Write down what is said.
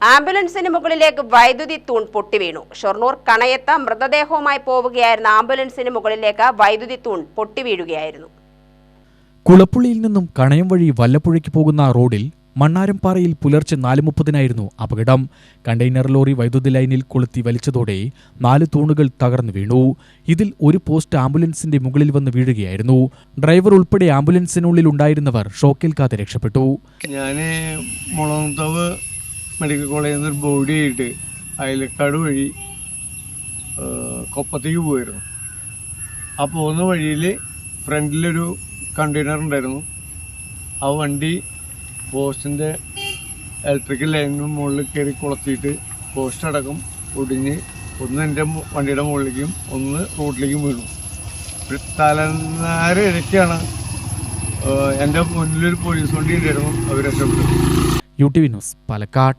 ആംബുലൻസിന് മുകളിലേക്ക് വൈദ്യുതി തൂൺ പൊട്ടിവീണു ഷൊർണൂർ കണയത്ത മൃതദേഹവുമായി പോവുകയായിരുന്ന ആംബുലൻസിന് മുകളിലേക്ക് വൈദ്യുതി തൂൺ പൊട്ടിവീഴുകയായിരുന്നു കുളപ്പുള്ളിയിൽ നിന്നും കണയം വഴി വല്ലപ്പുഴയ്ക്ക് പോകുന്ന റോഡിൽ മണ്ണാരംപാറയിൽ പുലർച്ചെ നാല് മുപ്പതിനായിരുന്നു അപകടം. കണ്ടെയ്നർ ലോറി വൈദ്യുതി ലൈനിൽ കൊളുത്തി വലിച്ചതോടെ നാല് തൂണുകൾ തകർന്നു വീണു. ഇതിൽ ഒരു പോസ്റ്റ് ആംബുലൻസിന്റെ മുകളിൽ വന്ന് വീഴുകയായിരുന്നു. ഡ്രൈവർ ഉൾപ്പെടെ ആംബുലൻസിനുള്ളിൽ ഉണ്ടായിരുന്നവർ ഷോക്കേൽക്കാതെ രക്ഷപ്പെട്ടു. ഞാൻ മെഡിക്കൽ കോളേജിൽ നിന്ന് ഒരു ബോഡി ആയിട്ട് അയലക്കാട് വഴി കൊപ്പത്തേക്ക് പോയിരുന്നു. ആ പോകുന്ന വഴിയിൽ ഫ്രണ്ടിലൊരു കണ്ടെയ്നർ ഉണ്ടായിരുന്നു. ആ വണ്ടി പോസ്റ്റിന്റെ ഇലക്ട്രിക്കൽ ലൈനിന് മുകളിൽ കയറി കുളത്തിയിട്ട് പോസ്റ്റ് അടക്കം ഒടിഞ്ഞ് ഒന്ന് എന്റെ വണ്ടിയുടെ മുകളിലേക്കും ഒന്ന് റോഡിലേക്കും വീണു. തലനാര ഇടയ്ക്കാണ് എന്റെ മുന്നിലൊരു പോലീസ് വണ്ടി ഉണ്ടായിരുന്നു. അവർ രക്ഷപ്പെട്ടു. U T V news Palakkad.